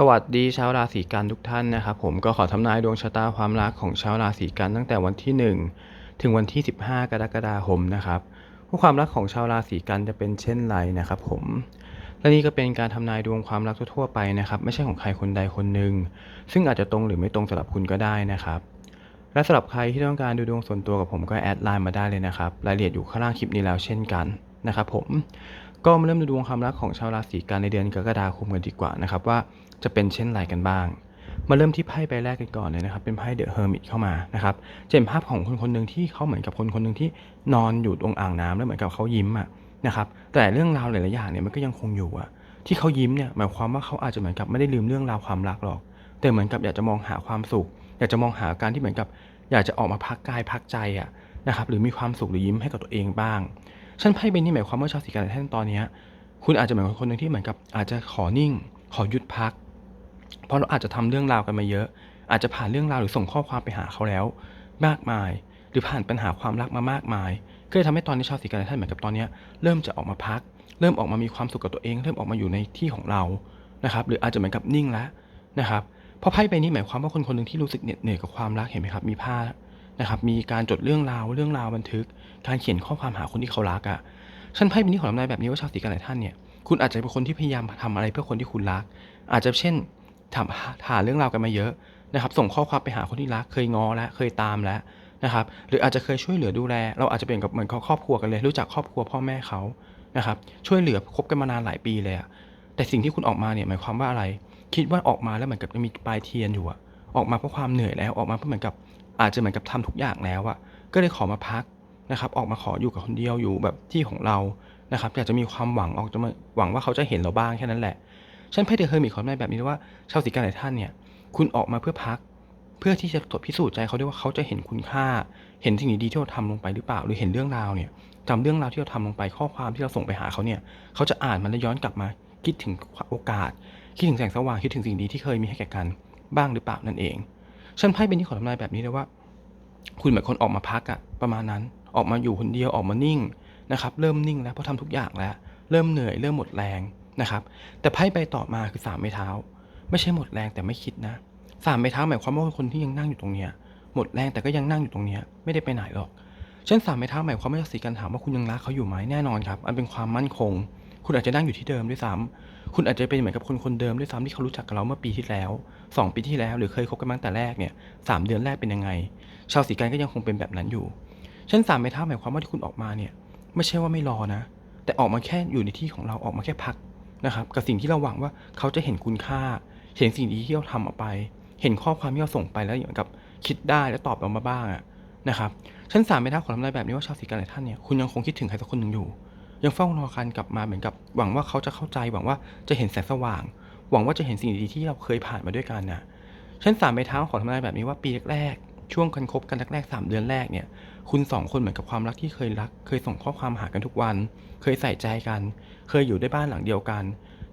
สวัสดีชาวราศีกันทุกท่านนะครับ ผมก็ขอทำนายดวงชะตาความรักของชาวราศีกันตั้งแต่วันที่ 1 ถึงวันที่ 15 กรกฎาคมนะครับว่าความรักของชาวราศีกันจะเป็นเช่นไรนะครับผมและนี่ก็เป็นการทำนายดวงความรักทั่วๆไปนะครับ ไม่ใช่ของใครคนใดคนหนึ่งซึ่งอาจจะตรงหรือไม่ตรงสำหรับคุณก็ได้นะครับ และสำหรับใครที่ต้องการดูดวงส่วนตัวกับผมก็แอดไลน์มาได้เลยนะครับรายละเอียดอยู่ข้างล่างคลิปนี้แล้วเช่นกันนะครับ ผมก็มาเริ่มดูดวงความรักของชาวราศีกันในเดือนกรกฎาคมกันดีกว่านะครับว่า จะเป็นเช่นไรกันบ้าง มาเริ่มที่ไพ่ใบแรกกันก่อนเลยนะครับ เป็นไพ่เดอะเฮอร์มิตเข้ามานะครับจะเห็นภาพของคนคนหนึ่งที่เขาเหมือนกับคนคนหนึ่งที่นอนอยู่ตรงอ่างน้ำแล้วเหมือนกับเขายิ้มอะนะครับแต่เรื่องราวหลายๆอย่างเนี่ยมันก็ยังคงอยู่อะที่เขายิ้มเนี่ยหมายความว่าเขาอาจจะเหมือนกับไม่ได้ลืมเรื่องราวความรักหรอก แต่เหมือนกับอยากจะมองหาความสุข อยากจะมองหาการที่เหมือนกับ อยากจะออกมาพักกายพักใจอะนะครับหรือมีความสุขหรือยิ้มให้กับตัวเองบ้างฉันไพ่ใบนี้หมายความว่าชาวสีกันในท่านตอนนี้คุณอาจจะเหมือนคนหนึ่งที่เหมือนกับอาจจะขอนิ่ง ขอหยุดพัก เพราะเราอาจจะทำเรื่องราวกันมาเยอะ อาจจะผ่านเรื่องราวหรือส่งข้อความไปหาเขาแล้ว มากมาย หรือผ่านปัญหาความรักมามากมาย ก็เลยทำให้ตอนนี้ชาวสีกันท่านเหมือนกับตอนนี้เริ่มจะออกมาพัก เริ่มออกมามีความสุขกับตัวเอง เริ่มออกมาอยู่ในที่ของเรานะครับ หรืออาจจะเหมือนกับนิ่งแล้วนะครับเพราะไพ่ใบนี้หมายความว่าคนคนหนึ่งที่รู้สึกเหน็ดเหนื่อยกับความรักเห็นไหมครับ มีผ้านะครับมีการจดเรื่องราวเรื่องราวบันทึก การเขียนข้อความหาคนที่เขารักอะ่ะฉันไพ่ใบนี้ขอทำนายแบบนี้ว่าชาวสีกันหลายท่านเนี่ยคุณอาจจะเป็นคนที่พยายามทำอะไรเพื่อคนที่คุณรัก อาจจะเช่น ทำหาเรื่องราวกันมาเยอะนะครับ ส่งข้อความไปหาคนที่รัก เคยง้อแล้วเคยตามแล้วนะครับ หรืออาจจะเคยช่วยเหลือดูแล เราอาจจะเป็นกับเหมือนครอบครัวกันเลย รู้จักครอบครัวพ่อแม่เขานะครับ ช่วยเหลือคบกันมานานหลายปีเลยอะแต่สิ่งที่คุณออกมาเนี่ยหมายความว่าอะไร คิดว่าออกมาแล้วเหมือนกับมีปลายเทียนอยู่อะออกมาเพราะความเหนื่อยแล้วออกมาเพราะเหมือนกับอาจจะเหมือนกับทำทุกอย่างแล้วอะก็เลยขอมาพักนะครับออกมาขออยู่กับคนเดียวอยู่แบบที่ของเรานะครับอยากจะมีความหวังออกจะมาหวังว่าเขาจะเห็นเราบ้างแค่นั้นแหละ ฉันไพ่เดอะเฮอร์มิตขอได้แบบนี้ว่าชาวสีกันหลายท่านเนี่ย คุณออกมาเพื่อพัก เพื่อที่จะตรวจพิสูจน์ใจเขาด้วยว่าเขาจะเห็นคุณค่า เห็นสิ่งดีที่เราทำลงไปหรือเปล่า หรือเห็นเรื่องราวเนี่ยจำเรื่องราวที่เราทำลงไปข้อความที่เราส่งไปหาเขาเนี่ยเขาจะอ่านมันแล้วย้อนกลับมา คิดถึงโอกาส คิดถึงแสงสว่างคิดถึงสิ่งดีที่เคยมีให้แก่กันบ้างหรือเปล่านั่นเอง ฉันไพ่เป็นที่ขอทำนายแบบนี้เลยว่า คุณเหมือนคนออกมาพักอะประมาณนั้นออกมาอยู่คนเดียวออกมานิ่งนะครับเริ่มนิ่งแล้วเพราะทำทุกอย่างแล้ว เริ่มเหนื่อยเริ่มหมดแรง นะครับ แต่ไพ่ใบต่อมาคือสามไม้เท้า ไม่ใช่หมดแรงแต่ไม่คิดนะสามไม้เท้าหมายความว่าคนที่ยังนั่งอยู่ตรงเนี้ยหมดแรงแต่ก็ยังนั่งอยู่ตรงเนี้ยไม่ได้ไปไหนหรอกเช่นสามไม้เท้าหมายความว่าจะสีกันถามว่าคุณยังรักเขาอยู่ไหมแน่นอนครับอันเป็นความมั่นคง คุณอาจจะนั่งอยู่ที่เดิมด้วยซ้ำคุณอาจจะเป็นเหมือนกับคนคนเดิมด้วยซ้ำที่เขารู้จักกับเราเมื่อปีที่แล้วสองปีที่แล้วหรือเคยคบกันมาตั้งแต่แรกเนี่ยสามเดือนแรกเป็นยังไง ชาวสีกันก็ยังคงเป็นแบบนั้นอยู่เช่นสามไม้เท้าหมายความว่าที่คุณออกมาเนี่ยไม่ใช่ว่าไม่รอนะ แต่ออกมาแค่อยู่ในที่ของเราออกมาแค่พัก นะครับกับสิ่งที่เราหวังว่าเขาจะเห็นคุณค่า เห็นสิ่งดีที่เราทำออกไป เห็นข้อความที่เราส่งไปแล้วอย่างกับคิดได้และตอบออกมาบ้างอะนะครับชั้นสามไม่ท้าขอทำนายแบบนี้ว่าชาวสีกันหลายท่านเนี่ยคุณยังคงคิดถึงใครสักคนหนึ่งอยู่ ยังเฝ้ารอการกลับมาเหมือนกับ หวังว่าเขาจะเข้าใจหวังว่าจะเห็นแสงสว่าง หวังว่าจะเห็นสิ่งดีๆที่เราเคยผ่านมาด้วยกันนะชั้นสามไม่ท้าขอทำนายแบบนี้ว่าปีแรกๆช่วงกันคบกันแรกๆสามเดือนแรกเนี่ย คุณสองคนเหมือนกับความรักที่เคยรัก เคยส่งข้อความหากันทุกวัน เคยใส่ใจกัน เคยอยู่ได้บ้านหลังเดียวกัน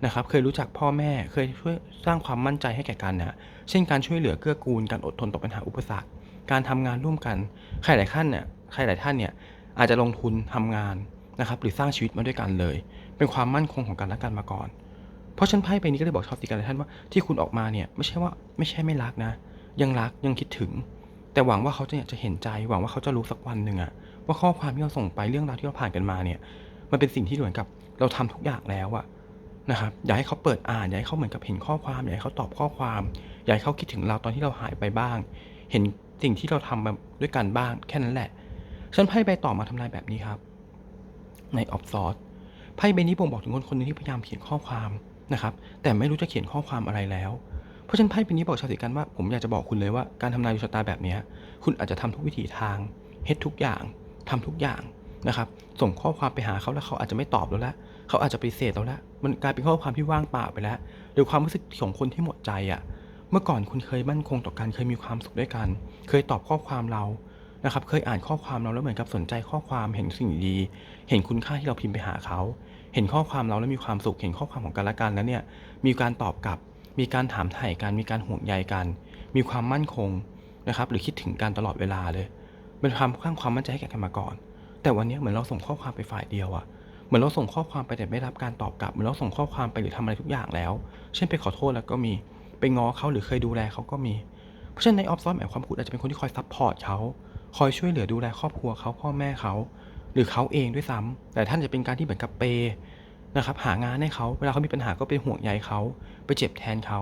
นะครับ เคยรู้จักพ่อแม่ เคยช่วยสร้างความมั่นใจให้แก่กันนะเช่นการช่วยเหลือเกื้อกูล การอดทนต่อปัญหาอุปสรรค การทำงานร่วมกัน ใครหลายท่านเนี่ย ใครหลายท่านเนี่ยอาจจะลงทุนทำงานนะครับ หรือสร้างชีวิตมาด้วยกันเลย เป็นความมั่นคงของกันและกันมาก่อน เพราะฉันไพ่ไปนี้ก็เลยบอกชาวสีกันหลายท่านว่าที่คุณออกมาเนี่ยไม่ใช่ว่าไม่ใช่ไม่รักนะ ยังรักยังคิดถึง แต่หวังว่าเขาจะจะเห็นใจ หวังว่าเขาจะรู้สักวันหนึ่งอะว่าข้อความที่เราส่งไปเรื่องราวที่เราผ่านกันมาเนี่ย มันเป็นสิ่งที่เหมือนกับเราทำทุกอย่างแล้วอะนะครับอยากให้เขาเปิดอ่านอยากให้เขาเหมือนกับเห็นข้อความอยากให้เขาตอบข้อความอยากให้เขาคิดถึงเราตอนที่เราหายไปบ้าง เห็นสิ่งที่เราทำมาด้วยกันบ้างแค่นั้นแหละฉันไพ่ใบต่อมาทำนายแบบนี้ครับ ในออฟซอร์ไพ่ใบนี้บ่งบอกถึงคนคนหนึงที่พยายามเขียนข้อความนะครับ แต่ไม่รู้จะเขียนข้อความอะไรแล้ว เพราะฉะนั้นไพ่ใบนี้บอกชาวสีกันว่าผมอยากจะบอกคุณเลยว่าการทำนายดวงชะตาแบบนี้คุณอาจจะทำทุกวิถีทางเฮ็ดทุกอย่างทำทุกอย่างนะครับส่งข้อความไปหาเขาแล้วเขาอาจจะไม่ตอบแล้วละเขาอาจจะปฏิเสธเราละมันกลายเป็นข้อความที่ว่างเปล่าไปแล้วหรือความรู้สึกของคนที่หมดใจอะ่ะเมื่อก่อนคุณเคยมั่นคงต่อกันเคยมีความสุขด้วยกัน เคยตอบข้อความเรานะครับเคยอ่านข้อความเราแล้วเหมือนกับสนใจข้อความเห็นสิ่งดี เห็นคุณค่าที่เราพิมพ์ไปหาเขา เห็นข้อความเราแล้วมีความสุขเห็นข้อความของกันและกันแล้วเนี่ยมีการตอบกลับ มีการถามถ่ายกันมีการห่วงใยกัน มีความมั่นคงนะครับหรือคิดถึงกันตลอดเวลาเลยเป็นความข้างความมั่นใจให้แก่กันมาก่อน แต่วันนี้เหมือนเราส่งข้อความไปฝ่ายเดียวอะเหมือนเราส่งข้อความไปแต่ไม่รับการตอบกลับเหมือนเราส่งข้อความไปหรือทำอะไรทุกอย่างแล้ว เช่นไปขอโทษแล้วก็มีไปง้อเขาหรือเคยดูแลเขาก็มี เพราะฉะนั้นในออฟซอนหมายความคุณอาจจะเป็นคนที่คอยซัพพอร์ตเขาคอยช่วยเหลือดูแลครอบครัวเขาพ่อแม่เขา หรือเขาเองด้วยซ้ำแต่ท่านจะเป็นการที่เหมือนกับเปย นะครับหางานให้เขาเวลาเขามีปัญหาก็ไปห่วงใยเขาไปเจ็บแทนเขา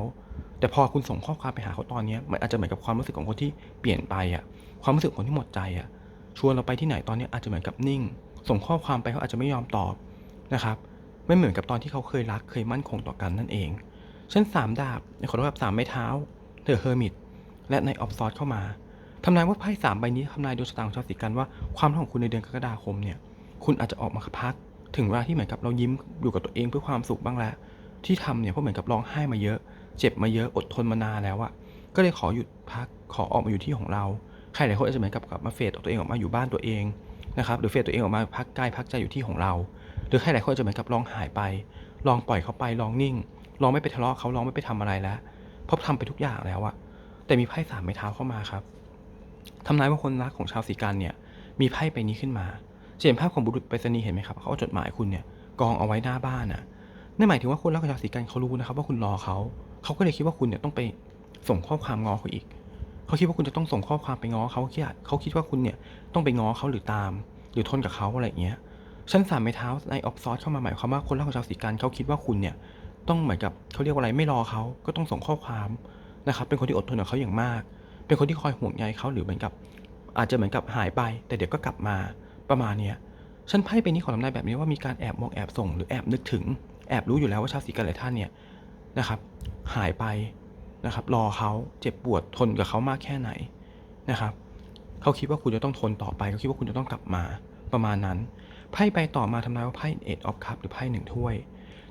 แต่พอคุณส่งข้อความไปหาเขาตอนนี้มันอาจจะเหมือนกับความรู้สึกของคนที่เปลี่ยนไปอะความรู้สึกของคนที่หมดใจอะชวนเราไปที่ไหนตอนนี้อาจจะเหมือนกับนิ่ง ส่งข้อความไปเขาอาจจะไม่ยอมตอบนะครับไม่เหมือนกับตอนที่เขาเคยรักเคยมั่นคงต่อกันนั่นเองเช่นสามดาบขอโทษครับสามไม้เท้าเดอะเฮอร์มิตและในออฟซอร์เข้ามาทำนายว่าไพ่สามใบนี้ทำนายดวงชะตาของชาวสีกันว่าความรักของคุณในเดือนกรกฎาคมเนี่ยคุณอาจจะออกมาพัก ถึงเวลาที่เหมือนกับเรายิ้มอยู่กับตัวเองเพื่อความสุขบ้างแล้วที่ทำเนี่ยเพราะเหมือนกับร้องไห้มาเยอะ เจ็บมาเยอะอดทนมานานแล้วอะก็เลยขอหยุดพักขอออกมาอยู่ที่ของเราใครหลายคนอาจจะเหมือนกับกลับมาเฟดตัวเองออกมาอยู่บ้านตัวเองนะครับหรือเฟดตัวเองออกมาพักกายพักใจอยู่ที่ของเรา หรือใครหลายคนอาจจะเหมือนกับลองหายไป ลองปล่อยเขาไปลองนิ่ง ลองไม่ไปทะเลาะเขาลองไม่ไปทำอะไรแล้วเพราะทำไปทุกอย่างแล้วอะแต่มีไพ่สามไม้เท้าเข้ามาครับทำนายว่าคนรักของชาวสีกันเนี่ยมีไพ่ใบนี้ขึ้นมา เห็นภาพของบุรุษไปรษณีย์เห็นไหมครับเขาเอาจดหมายคุณเนี่ยกองเอาไว้หน้าบ้านอะนั่นหมายถึงว่าคนรักของชาวสีกันเขารู้นะครับ ว่าคุณรอเขาเขาก็เลยคิดว่าคุณเนี่ยต้องไปส่งข้อความง้อเขาอีก เขาคิดว่าคุณจะต้องส่งข้อความไปง้อเขาเขาคิดเขาคิดว่าคุณเนี่ยต้องไปง้อเขาหรือตาม หรือทนกับเขาอะไรอย่างเงี้ยชั้นสามไม้เท้าในออฟซอสเข้ามาหมายความว่าคนรักของชาวสีกันเขาคิดว่าคุณเนี่ยต้องเหมือนกับเขาเรียกว่าอะไรไม่รอเขาก็ต้องส่งข้อความนะครับเป็นคนที่อดทนกับเขาอย่างมาก เป็นคนที่คอยห่วงใยเขาหรือเหมือนกับ อาจจะเหมือนกับหายไป แต่เดี๋ยวก็กลับมา ประมาณเนี้ยฉันไพ่เป็นนี้ขอทำนายแบบนี้ว่ามีการแอบมองแอบส่งหรือแอบนึกถึง แอบรู้อยู่แล้วว่าชาวสีกันหลายท่านเนี่ยนะครับ หายไปนะครับ รอเขาเจ็บปวดทนกับเขามากแค่ไหนนะครับเขาคิดว่าคุณจะต้องทนต่อไปเขาคิดว่าคุณจะต้องกลับมาประมาณนั้นไพ่ใบต่อมาทำนายว่าไพ่เอ็ดออฟคัพหรือไพ่หนึ่งถ้วย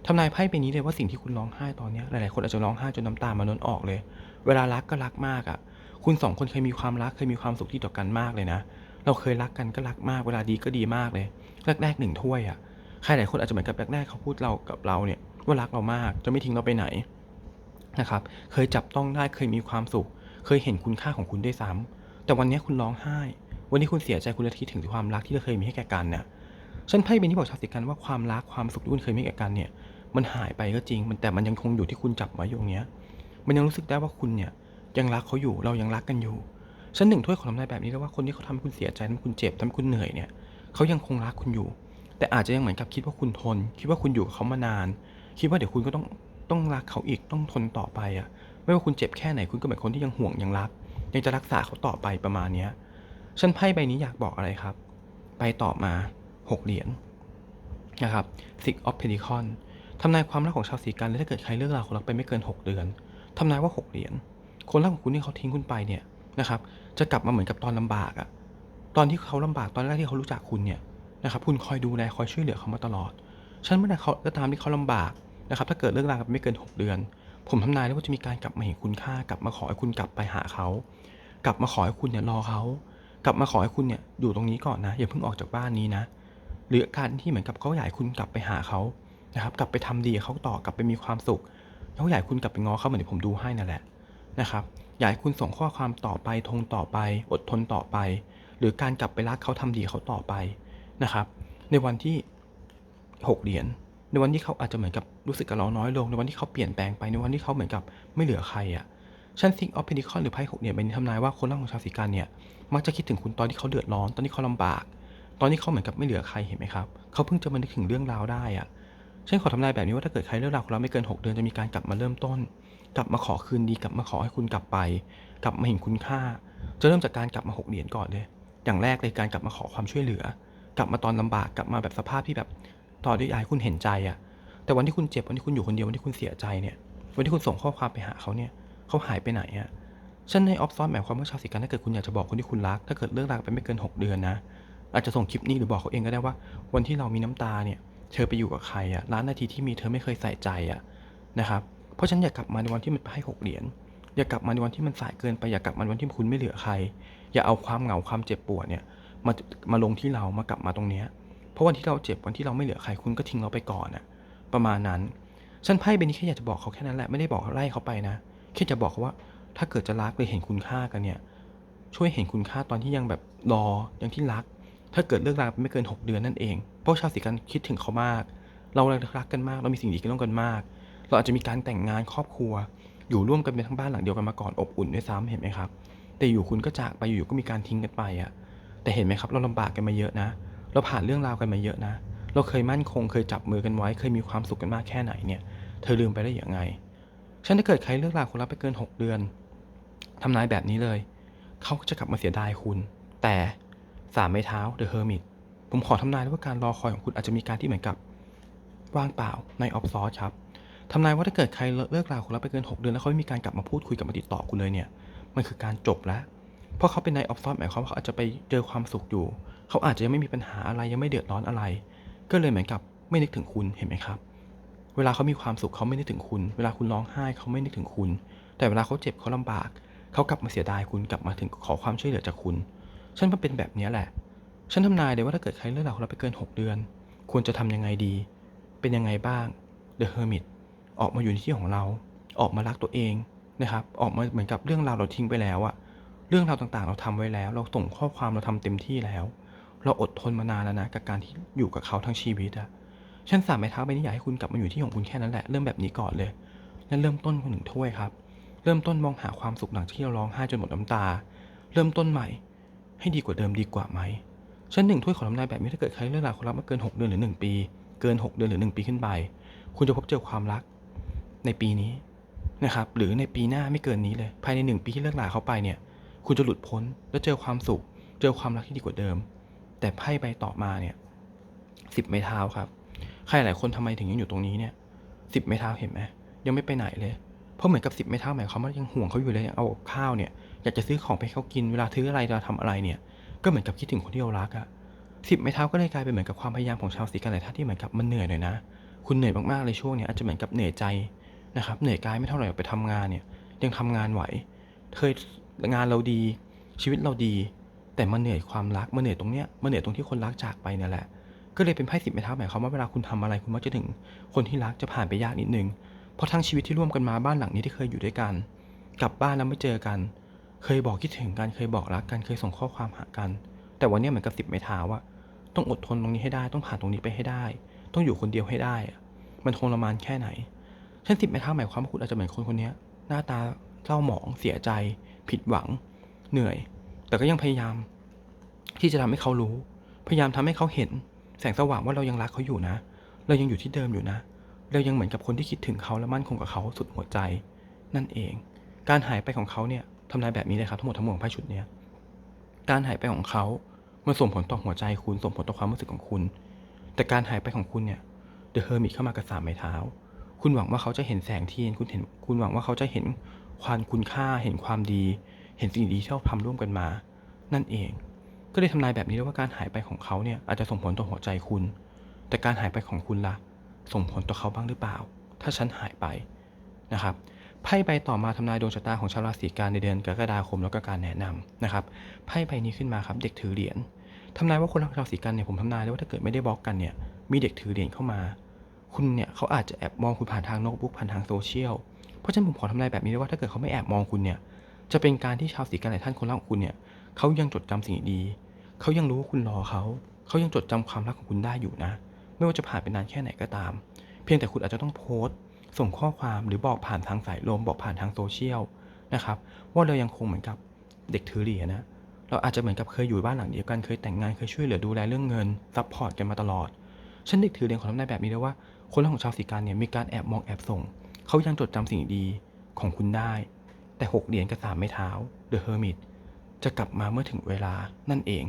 ทำนายไพ่ใบนี้เลยว่าสิ่งที่คุณร้องไห้ตอนนี้หลาย ๆ คนอาจจะร้องไห้จนน้ำตามันล้นออกเลย เวลารักก็รักมากอะ่ะ คุณสองคนเคยมีความรักเคยมีความสุขที่ต่อกันมากเลยนะ เราเคยรักกันก็รักมากเวลาดีก็ดีมากเลยแรกๆหนึ่งถ้วยอะ่ะใครหลายคนอาจจะเหมือนกับแรกๆเขาพูดเรากับเราเนี่ยว่ารักเรามากจะไม่ทิ้งเราไปไหนนะครับเคยจับต้องได้เคยมีความสุข เคยเห็นคุณค่าของคุณด้วยซ้ำแต่วันนี้คุณร้องไห้ วันนี้คุณเสียใจคุณเลยคิดถึงความรักที่เราเคยมีให้แก่กันเนี่ยฉันไพ่เป็นที่บอกชาวสิกันว่าความรักความสุขที่คุณเคยมีแก่กันเนี่ยมันหายไปก็จริง มันแต่มันยังคงอยู่ที่คุณจับไว้อยู่ตรงเนี้ย มันยังรู้สึกได้ว่าคุณเนี่ยยังรักเขาอยู่เรายังรักกันอยู่ ฉันหนึ่งถ้วยขอทำนายแบบนี้แล้วว่าคนที่เขาทำให้คุณเสียใจทำให้คุณเจ็บทำให้คุณเหนื่อยเนี่ยเขายังคงรักคุณอยู่ แต่อาจจะยังเหมือนกับคิดว่าคุณทน คิดว่าคุณอยู่กับเขามานาน คิดว่าเดี๋ยวคุณก็ต้องต้องรักเขาอีกต้องทนต่อไปอะ ไม่ว่าคุณเจ็บแค่ไหนคุณก็เหมือนคนที่ยังห่วงยังรัก ยังจะรักษาเขาต่อไปประมาณเนี้ยฉันไพ่ใบนี้อยากบอกอะไรครับไปต่อมาหกเหรียญนะครับ Six of Pentacles ทำนายความรักของชาวสีกันและถ้าเกิดใครเลิกราคนรักไปไม่เกิน 6 เดือนทำนายว่า 6 เหรียญคนรักของคุณที่เขาทิ้งคุณไปเนี่ยนะครับ จะกลับมาเหมือนกับตอนลำบากอะตอนที่เขาลำบากตอนแรกที่เขารู้จักคุณเนี่ยนะครับคุณคอยดูแลคอยช่วยเหลือเขามาตลอดฉันเมื่อใดเขาก็ตามที่เขาลำบากนะครับถ้าเกิดเลิกราวกันไม่เกิน 6 เดือน ผมทำนายได้ว่าจะมีการกลับมาเห็นคุณค่ากลับมาขอให้คุณกลับไปหาเขา กลับมาขอให้คุณเนี่ยรอเขา กลับมาขอให้คุณเนี่ยอยู่ตรงนี้ก่อนนะอย่าเพิ่งออกจากบ้านนี้นะหรือการที่เหมือนกับเขาอยากให้คุณกลับไปหาเขานะครับกลับไปทำดีกับเขาต่อกลับไปมีความสุขเขาอยากให้คุณกลับไปง้อเขาเหมือนที่ผมดูให้นั่นแหละนะครับ อยากให้คุณส่งข้อความต่อไปทงต่อไป อดทนต่อไป หรือการกลับไปรักเขาทำดีเขาต่อไปนะครับ ในวันที่หกเหรียญในวันที่เขาอาจจะเหมือนกับรู้สึกกับเราน้อยลงในวันที่เขาเปลี่ยนแปลงไปในวันที่เขาเหมือนกับไม่เหลือใครอะชั้นซิงออฟเพนิคอนหรือไพ่หกเหรียเป็นทำนายว่าคนรักของชาวสีกันเนี่ยมักจะคิดถึงคุณตอนที่เขาเดือดร้อนตอนที่เขาลำบาก ตอนนี้เขาเหมือนกับไม่เหลือใครเห็นไหมครับเขาเพิ่งจะมานึกถึงเรื่องราวได้อะฉันขอทำนายแบบนี้ว่าถ้าเกิดใครเลิกราของเราไม่เกิน 6 เดือนจะมีการกลับมาเริ่มต้น กลับมาขอคืนดีกลับมาขอให้คุณกลับไป กลับมาเห็นคุณค่า จะเริ่มจากการกลับมาหกเหรียญก่อนเลย อย่างแรกเลยการกลับมาขอความช่วยเหลือ กลับมาตอนลำบากกลับมาแบบสภาพที่แบบต่อด้วยยากให้คุณเห็นใจอะแต่วันที่คุณเจ็บวันที่คุณอยู่คนเดียววันที่คุณเสียใจเนี่ย วันที่คุณส่งข้อความไปหาเขาเนี่ยเขาหายไปไหนอะฉันในออฟซอนหมายความว่าชาวสิกันถ้าเกิดคุณอยากจะบอกคนที่คุณรัก ถ้าเกิดเลิกราไปไม่เกิน 6 เดือนนะ อาจจะส่งคลิปนี้หรือบอกเขาเองก็ได้ว่า วันที่เรามีน้ำตาเนี่ย เธอไปอยู่กับใครอะล้านนาทีที่มีเธอไม่เคยใส่ใจอะนะครับ เพราะฉะนันอย่ากลับมาในวันที่มันให้หกเหรียญอย่ากลับมาในวันที่มันสายเกินไปอย่ากลับมาในวันที่คุณไม่เหลือใคร อย่าเอาความเหงาความเจ็บปวดเนี่ยมามาลงที่เรามากลับมาตรงเนี้ยเพราะวันที่เราเจ็บวันที่เราไม่เหลือใครคุณก็ทิ้งเราไปก่อนอะประมาณนั้นฉันไพ่ใบนี้แค่อยากจะบอกเขาแค่นั้นแหละไม่ได้บอกไล่เขาไปนะแค่จะบอกเขาว่าถ้าเกิดจะรักหรือเห็นคุณค่ากันเนี่ยช่วยเห็นคุณค่าตอนที่ยังแบบรอยังที่รัก ถ้าเกิดเลิกราไปไม่เกิน 6 เดือนนั่นเองเพราะชาวสีกันคิดถึงเขามาก เรารักกันมากเรามีสิ่งดีกันต้องกันมาก เราอาจจะมีการแต่งงานครอบครัว อยู่ร่วมกันเป็นทั้งบ้านหลังเดียวกันมาก่อนอบอุ่นด้วยซ้ำเห็นไหมครับ แต่อยู่คุณก็จากไปอยู่ๆก็มีการทิ้งกันไปอะแต่เห็นไหมครับเราลำบากกันมาเยอะนะ เราผ่านเรื่องราวกันมาเยอะนะ เราเคยมั่นคงเคยจับมือกันไว้ เคยมีความสุขกันมากแค่ไหนเนี่ย เธอลืมไปได้อย่างไงฉันถ้าเกิดใครเลิกลาคนรักไปเกิน 6 เดือนทำนายแบบนี้เลยเขาจะกลับมาเสียดายคุณ แต่สามไม้เท้า The Hermit ผมขอทำนายเลยว่าการรอคอยของคุณอาจจะมีการที่เหมือนกับว่างเปล่าในออฟซอร์ครับ ทำนายว่าถ้าเกิดใครเลิกลาคนรักไปเกิน 6 เดือนแล้วเขาไม่มีการกลับมาพูดคุยกับมาติดต่อคุณเลยเนี่ย มันคือการจบแล้ว เพราะเขาเป็นในออฟซอร์หมายความว่าเขาอาจจะไปเจอความสุขอยู่ เขาอาจจะยังไม่มีปัญหาอะไรยังไม่เดือดร้อนอะไร ก็เลยเหมือนกับไม่นึกถึงคุณเห็นไหมครับ เวลาเขามีความสุขเขาไม่นึกถึงคุณ เวลาคุณร้องไห้เขาไม่นึกถึงคุณ แต่เวลาเขาเจ็บเขาลำบาก เขากลับมาเสียดายคุณกลับมาถึงขอความช่วยเหลือจากคุณฉันมันเป็นแบบนี้แหละ ฉันทำนายเลยว่าถ้าเกิดใครเลิกลาคนเราไปเกิน 6 เดือน ควรจะทำยังไงดี เป็นยังไงบ้าง The Hermit ออกมาอยู่ในที่ของเรา ออกมารักตัวเองนะครับ ออกมาเหมือนกับเรื่องราวเราทิ้งไปแล้วอะเรื่องราวต่างๆ เราทำไว้แล้ว เราส่งข้อความเราทำเต็มที่แล้ว เราอดทนมานานแล้วนะกับการที่อยู่กับเขาทั้งชีวิตอะฉันสามไม้เท้าไปนี่อยากให้คุณกลับมาอยู่ที่ของคุณแค่นั้นแหละเริ่มแบบนี้ก่อนเลย และเริ่มต้นคนหนึ่งถ้วยครับ เริ่มต้นมองหาความสุขหลังที่เราร้องไห้จนหมดน้ำตา เริ่มต้นใหม่ ให้ดีกว่าเดิมดีกว่าไหมฉันหนึ่งถ้วยขอทำนายแบบนี้ถ้าเกิดใครเลิกลาวคนรักมาเกิน 6 เดือนหรือ 1 ปี เกิน 6 เดือนหรือ 1 ปีขึ้นไป คุณจะพบเจอความรัก ในปีนี้นะครับหรือในปีหน้าไม่เกินนี้เลย ภายใน 1 ปีที่เลิกลาเขาไปเนี่ย คุณจะหลุดพ้นแล้วเจอความสุข เจอความรักที่ดีกว่าเดิม แต่ไพ่ใบต่อมาเนี่ยสิบไม้เท้าครับ ใครหลายคนทำไมถึงยังอยู่ตรงนี้เนี่ยสิบไม้เท้าเห็นไหมยังไม่ไปไหนเลย เพราะเหมือนกับสิบไม้เท้าหมายความว่ายังห่วงเขาอยู่เลยยังเอาข้าวเนี่ยอยากจะซื้อของไปให้เขากินเวลาซื้ออะไรจะทำอะไรเนี่ย ก็เหมือนกับคิดถึงคนที่เรารักอะสิบไม้เท้าก็เลยกลายเป็นเหมือนกับความพยายามของชาวสีกันหลายท่านที่เหมือนกับมันเหนื่อยหน่อยนะ คุณเหนื่อยมากๆเลยช่วงเนี้ยอาจจะเหมือนกับเหนื่อยใจ นะครับเหนื่อยกายไม่เท่าไหร่ไปทำงานเนี่ยยังทำงานไหว เคยงานเราดีชีวิตเราดี แต่มันเหนื่อยความรักมันเหนื่อยตรงเนี้ยมันเหนื่อยตรงที่คนรักจากไปเนี่ยแหละ ก็เลยเป็นไพ่สิบไม้เท้าหมายความว่าเวลาคุณทำอะไรคุณมักจะถึง คนที่รักจะผ่านไปยากนิดนึงเพราะทั้งชีวิตที่ร่วมกันมาบ้านหลังนี้ที่เคยอยู่ด้วยกัน กลับบ้านแล้วไม่เจอกัน เคยบอกคิดถึงกันเคยบอกรักกันเคยส่งข้อความหากัน แต่วันนี้เหมือนกับสิบไม้เท้าอะต้องอดทนตรงนี้ให้ได้ต้องผ่านตรงนี้ไปให้ได้ ต้องอยู่คนเดียวให้ได้ มันทรมานแค่ไหน ฉันสิบไม้เท้าหมายความว่าคุณอาจจะเหมือนคนคนนี้หน้าตาเศร้าหมองเสียใจ ผิดหวัง เหนื่อย แต่ก็ยังพยายาม ที่จะทำให้เขารู้ พยายามทำให้เขาเห็น แสงสว่างว่าเรายังรักเขาอยู่นะ เรายังอยู่ที่เดิมอยู่นะ เรายังเหมือนกับคนที่คิดถึงเขาและมั่นคงกับเขาสุดหัวใจ นั่นเอง การหายไปของเขาเนี่ยทำนายแบบนี้เลยครับทั้งหมดทั้งมวลของไพ่ชุดเนี้ยการหายไปของเขามันส่งผลต่อหัวใจคุณส่งผลต่อความรู้สึกของคุณ แต่การหายไปของคุณเนี่ยเดอะเฮอร์มิตเข้ามากับสามไม้เท้า คุณหวังว่าเขาจะเห็นแสงเทียนคุณเห็นคุณหวังว่าเขาจะเห็นความคุณค่าเห็นความดี เห็นสิ่งดีที่เราทำร่วมกันมา นั่นเอง ก็เลยทำนายแบบนี้เลยว่าการหายไปของเขาเนี่ยอาจจะส่งผลต่อหัวใจคุณ แต่การหายไปของคุณล่ะ ส่งผลต่อเขาบ้างหรือเปล่า ถ้าฉันหายไปนะครับไพ่ใบต่อมาทำนายดวงชะตาของชาวราศีกันในเดือนกรกฎาคมแล้วก็การแนะนำนะครับไพ่ใบนี้ขึ้นมาครับเด็กถือเหรียญทำนายว่าคนราศีกันเนี่ยผมทำนายเลยว่าถ้าเกิดไม่ได้บล็อกกันเนี่ยมีเด็กถือเหรียญเข้ามา คุณเนี่ยเขาอาจจะแอบมองคุณผ่านทางโน้ตบุ๊กผ่านทางโซเชียล เพราะฉะนั้นผมขอทำนายแบบนี้เลยว่าถ้าเกิดเขาไม่แอบมองคุณเนี่ย จะเป็นการที่ชาวสีกันหลายท่านคนรักของคุณเนี่ยเขายังจดจำสิ่งดี เขายังรู้ว่าคุณรอเขา เขายังจดจำความรักของคุณได้อยู่นะ ไม่ว่าจะผ่านไปนานแค่ไหนก็ตาม เพียงแต่คุณอาจจะต้องโพสต์ ส่งข้อความหรือบอกผ่านทางสายลมบอกผ่านทางโซเชียลนะครับว่าเรายังคงเหมือนกับเด็กถือเหรียญนะเราอาจจะเหมือนกับเคยอยู่บ้านหลังเดียวกันเคยแต่งงานเคยช่วยเหลือดูแลเรื่องเงินซัพพอร์ตกันมาตลอดฉันเด็กถือเหรียญขอทำนายแบบนี้เลยว่า คนรักของชาวสีกันเนี่ยมีการแอบมองแอบส่ง เขายังจดจำสิ่งดีของคุณได้ แต่หกเหรียญกับสามไม้เท้า The Hermit จะกลับมาเมื่อถึงเวลานั่นเอง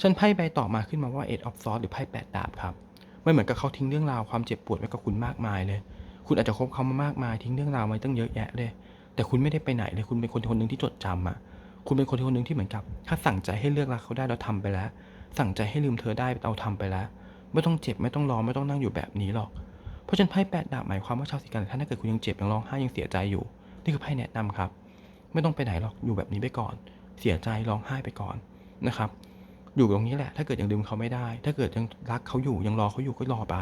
ฉันไพ่ใบต่อมาขึ้นมาว่า Eight of Swords หรือไพ่แปดดาบครับไม่เหมือนกับเขาทิ้งเรื่องราวความเจ็บปวดไว้กับคุณมากมายเลย คุณอาจจะคบเขามามากมายทิ้งเรื่องราวไว้ตั้งเยอะแยะเลย แต่คุณไม่ได้ไปไหนเลย คุณเป็นคนคนหนึ่งที่จดจำอะ คุณเป็นคนคนหนึ่งที่เหมือนกับ ถ้าสั่งใจให้เลือกรักเขาได้เราทำไปแล้ว สั่งใจให้ลืมเธอได้เราทำไปแล้ว ไม่ต้องเจ็บไม่ต้องรอไม่ต้องนั่งอยู่แบบนี้หรอก เพราะฉะนั้นไพ่แปดดาบหมายความว่าชาวสิกันถ้าเกิดคุณยังเจ็บยังร้องไห้ยังเสียใจอยู่ นี่คือไพ่แนะนำครับ ไม่ต้องไปไหนหรอกอยู่แบบนี้ไปก่อน เสียใจร้องไห้ไปก่อนนะครับ อยู่ตรงนี้แหละถ้าเกิดยังลืมเขาไม่ได้ ถ้าเกิดยังรักเขาอยู่ยังรอเขาอยู่ก็รอไป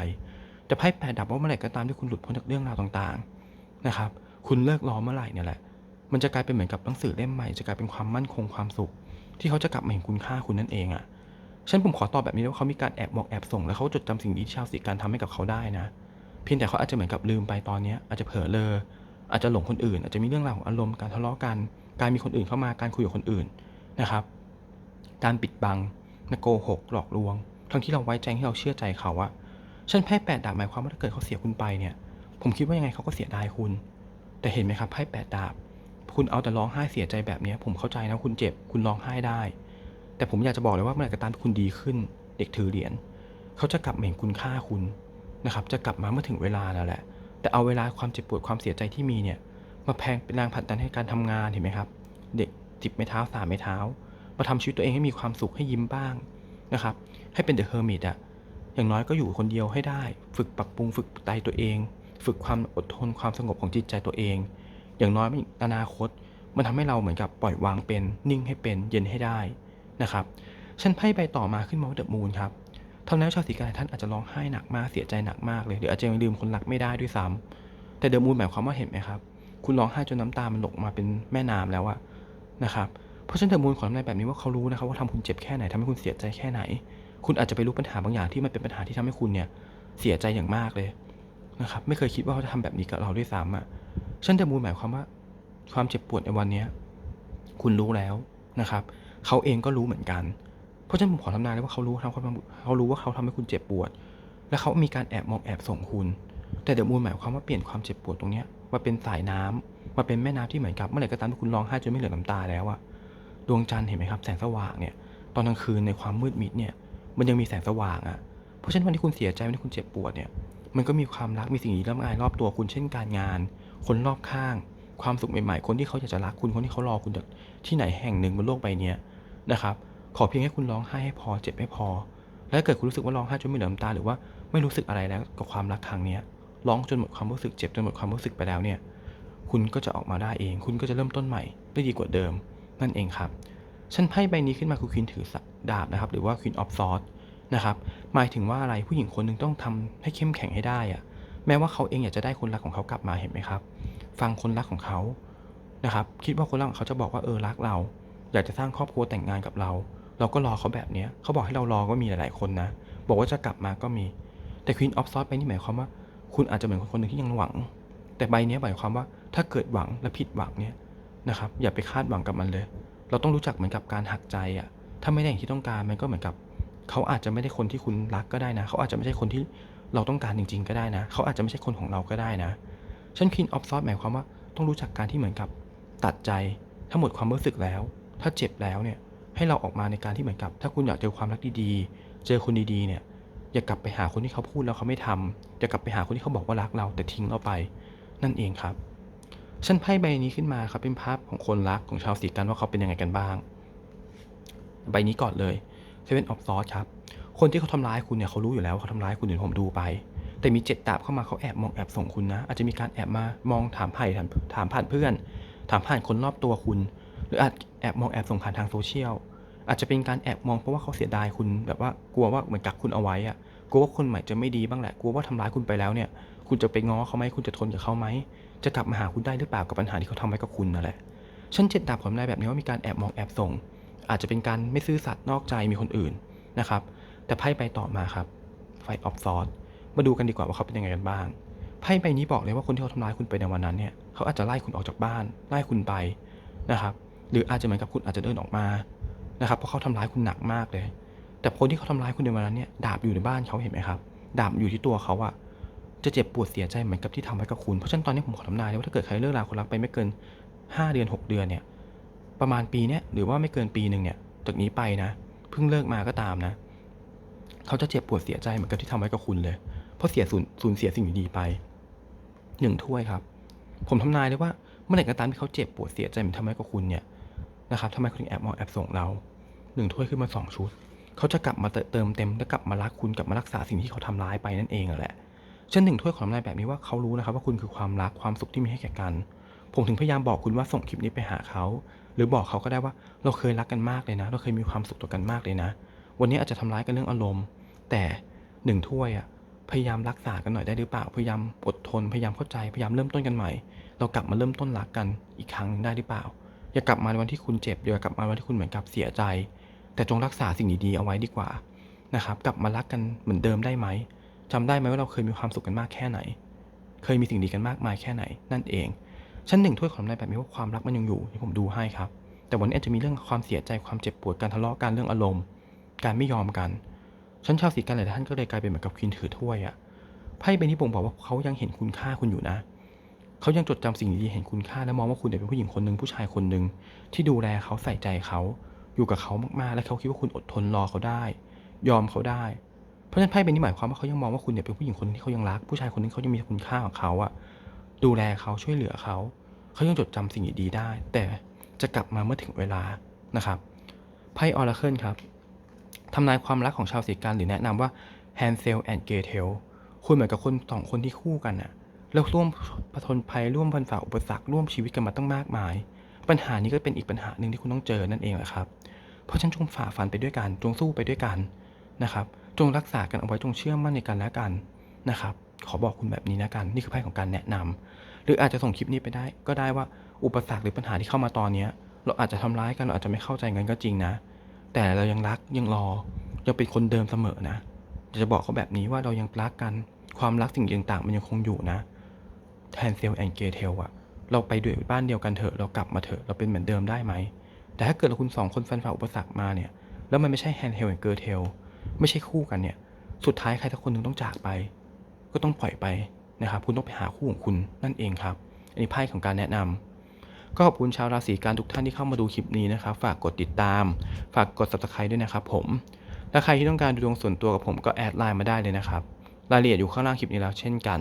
แต่ไพ่แปดดับว่าเมื่อไหร่ก็ตามที่คุณหลุดพ้นจากเรื่องราวต่างๆนะครับ คุณเลิกรอเมื่อไหร่เนี่ยแหละ มันจะกลายเป็นเหมือนกับหนังสือเล่มใหม่จะกลายเป็นความมั่นคงความสุข ที่เขาจะกลับมาเห็นคุณค่าคุณนั่นเองอะ่ะฉันผมขอตอบแบบนี้ว่าเขามีการแอบบอกแอบส่ง แล้วเขาจดจำสิ่งดีที่ชาวสีการทำให้กับเขาได้นะ เพียงแต่เขาอาจจะเหมือนกับลืมไปตอนนี้อาจจะเผลอเลออาจจะหลงคนอื่น อาจจะมีเรื่องราวของอารมณ์การทะเลาะกัน การมีคนอื่นเข้ามาการคุยกับคนอื่นนะครับ การปิดบังโกหกหลอกลวง ทั้งที่เราไว้ใจที่เราเชื่อใจเขาอะฉันไพ่แปดดาบหมายความว่าถ้าเกิดเขาเสียคุณไปเนี่ย ผมคิดว่ายังไงเขาก็เสียดายคุณ แต่เห็นไหมครับไพ่แปดดาบ คุณเอาแต่ร้องไห้เสียใจแบบนี้ผมเข้าใจนะคุณเจ็บคุณร้องไห้ได้ แต่ผมอยากจะบอกเลยว่าเมื่อไหร่ก็ตามที่คุณดีขึ้น เด็กถือเหรียญเขาจะกลับเห็นคุณค่าคุณ นะครับจะกลับมาเมื่อถึงเวลาแล้วแหละ แต่เอาเวลาความเจ็บปวดความเสียใจที่มีเนี่ยมาแพงเป็นแรงผลักดันให้การทำงานเห็นไหมครับ เด็กจิบไม้เท้าสามไม้เท้า มาทำชีวิตตัวเองให้มีความสุขให้ยิ้มบ้างนะครับ ให้เป็นเดอะเฮอร์มิตอะอย่างน้อยก็อยู่คนเดียวให้ได้ ฝึกปรับปรุงฝึกใจตัวเอง ฝึกความอดทนความสงบของจิตใจตัวเอง อย่างน้อยในอนาคต มันทำให้เราเหมือนกับปล่อยวางเป็น นิ่งให้เป็นเย็นให้ได้นะครับฉันไพ่ใบต่อมาขึ้นมาว่าเดอะมูนครับ ทำแล้วชาวสีกาท่านอาจจะร้องไห้หนักมากเสียใจหนักมากเลยหรืออาจจะยังลืมคนรักไม่ได้ด้วยซ้ำแต่เดอะมูนหมายความว่าเห็นไหมครับ คุณร้องไห้จนน้ำตามันหลกมาเป็นแม่น้ำแล้วอะนะครับเพราะฉะนั้นเดอะมูนขอทำนายแบบนี้ว่าเขารู้นะครับว่าทำคุณเจ็บแค่ไหนทำให้คุณเสียใจแค่ไหน คุณอาจจะไปรู้ปัญหาบางอย่างที่มันเป็นปัญหาที่ทำให้คุณเนี่ยเสียใจอย่างมากเลยนะครับไม่เคยคิดว่าเขาจะทำแบบนี้กับเราด้วยซ้ำอะฉันเดอะมูนหมายความว่า ความเจ็บปวดในวันนี้คุณรู้แล้วนะครับ เขาเองก็รู้เหมือนกัน เพราะฉะนั้นผมขอทำนายเลยว่าเขารู้ทำความเขารู้ว่าเขาทำให้คุณเจ็บปวด และเขามีการแอบมองแอบส่งคุณ แต่เดอะมูนหมายความว่าเปลี่ยนความเจ็บปวดตรงเนี้ยมาเป็นสายน้ำมาเป็นแม่น้ำที่เหมือนกับเมื่อไหร่ก็ตามที่คุณร้องไห้จนไม่เหลือน้ำตาแล้วอะดวงจันทร์เห็นไหมครับแสงสว่างเนี่ยตอนกลางคืนในความมืดมิดเนี่ยมันยังมีแสงสว่างอะเพราะฉะนั้นวันที่คุณเสียใจวันที่คุณเจ็บปวดเนี่ยมันก็มีความรักมีสิ่งดีๆรอบกายรอบตัวคุณเช่นการงาน คนรอบข้าง ความสุขใหม่ๆ คนที่เขาอยากจะรักคุณคนที่เขารอคุณที่ไหนแห่งหนึ่งบนโลกใบนี้นะครับ ขอเพียงให้คุณร้องไห้ให้พอเจ็บให้พอ แล้วถ้าเกิดคุณรู้สึกว่าร้องไห้จนไม่เหลือน้ำตาหรือว่าไม่รู้สึกอะไรแล้วกับความรักครั้งนี้ร้องจนหมดความรู้สึกเจ็บจนหมดความรู้สึกไปแล้วเนี่ย คุณก็จะออกมาได้เอง คุณก็จะเริ่มต้นใหม่ได้ดีกว่าเดิม นั่นเองครับ ฉันไพ่ใบนี้ขึ้นมาคือควีนถือดาบนะครับ หรือว่าควีนออฟซอสนะครับ หมายถึงว่าอะไรผู้หญิงคนหนึ่งต้องทำให้เข้มแข็งให้ได้อะแม้ว่าเขาเองอยากจะได้คนรักของเขากลับมาเห็นไหมครับ ฟังคนรักของเขานะครับ คิดว่าคนรักของเขาจะบอกว่าเออรักเรา อยากจะสร้างครอบครัวแต่งงานกับเรา เราก็รอเขาแบบเนี้ยเขาบอกให้เรารอก็มีหลายๆคนนะ บอกว่าจะกลับมาก็มี แต่ Queen of Swords ใบนี้หมายความว่า คุณอาจจะเหมือนคนคนหนึ่งที่ยังหวัง แต่ใบนี้หมายความว่าถ้าเกิดหวังและผิดหวังเนี่ยนะครับอย่าไปคาดหวังกับมันเลย เราต้องรู้จักเหมือนกับการหักใจอะ่ะถ้าไม่ได้อย่างที่ต้องการมันก็เหมือนกับ เขาอาจจะไม่ได้คนที่คุณรักก็ได้นะ เขาอาจจะไม่ใช่คนที่เราต้องการจริง ๆ ก็ได้นะ เขาอาจจะไม่ใช่คนของเราก็ได้นะฉัน Queen of Swords หมายความว่าต้องรู้จักการที่เหมือนกับตัดใจถ้าหมดความรู้สึกแล้ว ถ้าเจ็บแล้วเนี่ย ให้เราออกมาในการที่เหมือนกับ ถ้าคุณอยากเจอความรักดีๆ เจอคนดีๆเนี่ยอย่ากลับไปหาคนที่เขาพูดแล้วเขาไม่ทำอย่ากลับไปหาคนที่เขาบอกว่ารักเราแต่ทิ้งเราไป นั่นเองครับฉันไพ่ใบนี้ขึ้นมาครับเป็นภาพของคนรักของชาวสีกันว่าเขาเป็นยังไงกันบ้าง ใบนี้ก่อนเลยเซเว่นออฟซอสครับ คนที่เขาทำร้ายคุณเนี่ยเขารู้อยู่แล้วว่าเขาทำร้ายคุณอยู่ผมดูไป แต่มีเจ็ดดาบเข้ามาเขาแอบมองแอบส่งคุณนะ อาจจะมีการแอบมามองถามไผ่ถามผ่านเพื่อน ถามผ่านคนรอบตัวคุณ หรืออาจแอบมองแอบส่งผ่านทางโซเชียลอาจจะเป็นการแอบมองเพราะว่าเขาเสียดายคุณแบบว่ากลัวว่าเหมือนกักคุณเอาไว้อะกลัวว่าคนใหม่จะไม่ดีบ้างแหละกลัวว่าทำร้ายคุณไปแล้วเนี่ย คุณจะไปง้อเขาไหมคุณจะทนกับเขาไหมจะกลับมาหาคุณได้หรือเปล่ากับปัญหาที่เขาทำไว้กับคุณนั่นแหละฉันเจ็ดดาบผมได้แบบนี้ว่ามีการแอบมองแอบส่ง อาจจะเป็นการไม่ซื่อสัตย์นอกใจมีคนอื่นนะครับ แต่ไพ่ใบต่อมาครับไฟออฟซอสมาดูกันดีกว่าว่าเขาเป็นยังไงกันบ้างไพ่ใบนี้บอกเลยว่าคนที่เขาทำร้ายคุณไปในวันนั้นเนี่ยเขาอาจจะไล่คุณออกจากบ้านไล่คุณไปนะครับ หรืออาจจะเหมือนกับคุณอาจจะเดินออกมานะครับเพราะเขาทำร้ายคุณหนักมากเลย แต่คนที่เขาทำร้ายคุณในวันนั้นเนี่ยดาบอยู่ในบ้านเขาเห็นไหมครับ ดาบอยู่ที่ตัวเขาอะจะเจ็บปวดเสียใจเหมือนกับที่ทำไว้กับคุณเพราะฉะนั้นตอนนี้ผมขอทำนายเลยว่าถ้าเกิดใครเลิกราคนรักไปไม่เกิน 5 เดือน 6 เดือนเนี่ยประมาณปีเนี้ยหรือว่าไม่เกินปีหนึ่งเนี่ยจากนี้ไปนะเพิ่งเลิกมาก็ตามนะ เขาจะเจ็บปวดเสียใจเหมือนกับที่ทำไว้กับคุณเลย เพราะเสียสูญสูญเสียสิ่งดีๆไปหนึ่งถ้วยครับ ผมทำนายเลยว่าเมื่อไหร่ก็ตามที่เขาเจ็บปวดเสียใจเหมือนทำไว้กับคุณเนี่ย นะครับทำไมคุณถึงแอบมองแอบส่งเราหนึ่งถ้วยขึ้นมาสองชุด เขาจะกลับมาเติมเต็มและกลับมารักคุณกลับมารักษาสิ่งที่เขาทำร้ายไปนั่นเองแหละเช่นหนึ่งถ้วยของทำนายแบบนี้ว่าเขารู้นะครับว่าคุณคือความรักความสุขที่มีให้แก่กัน ผมถึงพยายามบอกคุณว่าส่งคลิปนี้ไปหาเขา หรือบอกเขาก็ได้ว่าเราเคยรักกันมากเลยนะ เราเคยมีความสุขต่อกันมากเลยนะ วันนี้อาจจะทำร้ายกันเรื่องอารมณ์ แต่หนึ่งถ้วยอะพยายามรักษากันหน่อยได้หรือเปล่า พยายามอดทน พยายามเข้าใจ พยายามเริ่มต้นกันใหม่ เรากลับมาเริ่มต้นรักกันอีกครั้งหนึ่งได้หรือเปล่า อย่ากลับมาในวันที่คุณเจ็บอย่ากลับมาวันที่คุณเหมือนกับเสียใจ แต่จงรักษาสิ่งดีๆเอาไว้ดีกว่านะครับกลับมารักกันเหมือนเดิมได้ไหมจำได้ไหมว่าเราเคยมีความสุขกันมากแค่ไหน เคยมีสิ่งดีกันมากมายแค่ไหน นั่นเอง ชั้นหนึ่งถ้วยขอทำนายแบบนี้ว่าความรักมันยังอยู่ที่ผมดูให้ครับ แต่วันนี้อาจจะมีเรื่องความเสียใจความเจ็บปวดการทะเลาะกันเรื่องอารมณ์ การไม่ยอมกันชั้นชาวสีกันหลายท่านก็เลยกลายเป็นเหมือนกับควีนถือถ้วยอะไพ่ใบนี้บ่งบอกว่าเขายังเห็นคุณค่าคุณอยู่นะ เขายังจดจำสิ่งดีๆเห็นคุณค่าและมองว่าคุณเนี่ยเป็นผู้หญิงคนหนึ่งผู้ชายคนหนึ่งที่ดูแลเขาใส่ใจเขาอยู่กับเขามากๆ และเขาคิดว่าคุณอดทนรอเขาได้ ยอมเขาได้ เพราะฉะนั้นไพ่ใบนี้หมายความว่าเขายังมองว่าคุณเนี่ยเป็นผู้หญิงคนหนึ่งที่เขายังรัก ผู้ชายคนนึงเขายังมีคุณค่าของเขาอะดูแลเขาช่วยเหลือเขาเขายังจดจำสิ่งดีๆได้ แต่จะกลับมาเมื่อถึงเวลานะครับไพ่ออราเคิลครับทำนายความรักของชาวสีกันหรือแนะนำว่า Hansel and Gretel คุณเหมือนกับคนสองคนที่คู่กันอะ แล้วร่วมผจญภัยร่วมพันฝ่าอุปสรรคร่วมชีวิตกันมาตั้งมากมาย ปัญหานี้ก็เป็นอีกปัญหาหนึ่งที่คุณต้องเจอนั่นเองแหละครับ เพราะฉะนันจงฝ่าฟันไปด้วยกันจงสู้ไปด้วยกันนะครับ จงรักษากันเอาไว้จงเชื่อมั่นในกันและกันนะครับ ขอบอกคุณแบบนี้นะกันนี่คือไพ่ของการแนะนำหรืออาจจะส่งคลิปนี้ไปได้ ก็ได้ว่าอุปสรรคหรือปัญหาที่เข้ามาตอนเนี้ย เราอาจจะทำร้ายกันเราอาจจะไม่เข้าใจกันก็จริงนะ แต่เรายังรักยังรอยังเป็นคนเดิมเสมอนะจะบอกเขาแบบนี้ว่าเรายังรักกัน ความรักสิ่งต่างๆ มันยังคงอยู่นะ แทนเซลแอนเกเทลอะเราไปด้วยบ้านเดียวกันเถอะ เรากลับมาเถอะ เราเป็นเหมือนเดิมได้ไหม แต่ถ้าเกิดเราคุณสองคนฟันฝ่าอุปสรรคมาเนี่ย แล้วมันไม่ใช่แฮนเฮลแอนเกอร์เทลไม่ใช่คู่กันเนี่ย สุดท้ายใครสักคนหนึ่งต้องจากไป ก็ต้องปล่อยไปนะครับ คุณต้องไปหาคู่ของคุณนั่นเองครับ อันนี้ไพ่ของการแนะนำก็ขอบคุณชาวราศีกันทุกท่านที่เข้ามาดูคลิปนี้นะครับ ฝากกดติดตาม ฝากกด subscribe ด้วยนะครับ ผมถ้าใครที่ต้องการดูดวงส่วนตัวกับผมก็แอดไลน์มาได้เลยนะครับ รายละเอียดอยู่ข้างล่างคลิปนี้แล้วเช่นกัน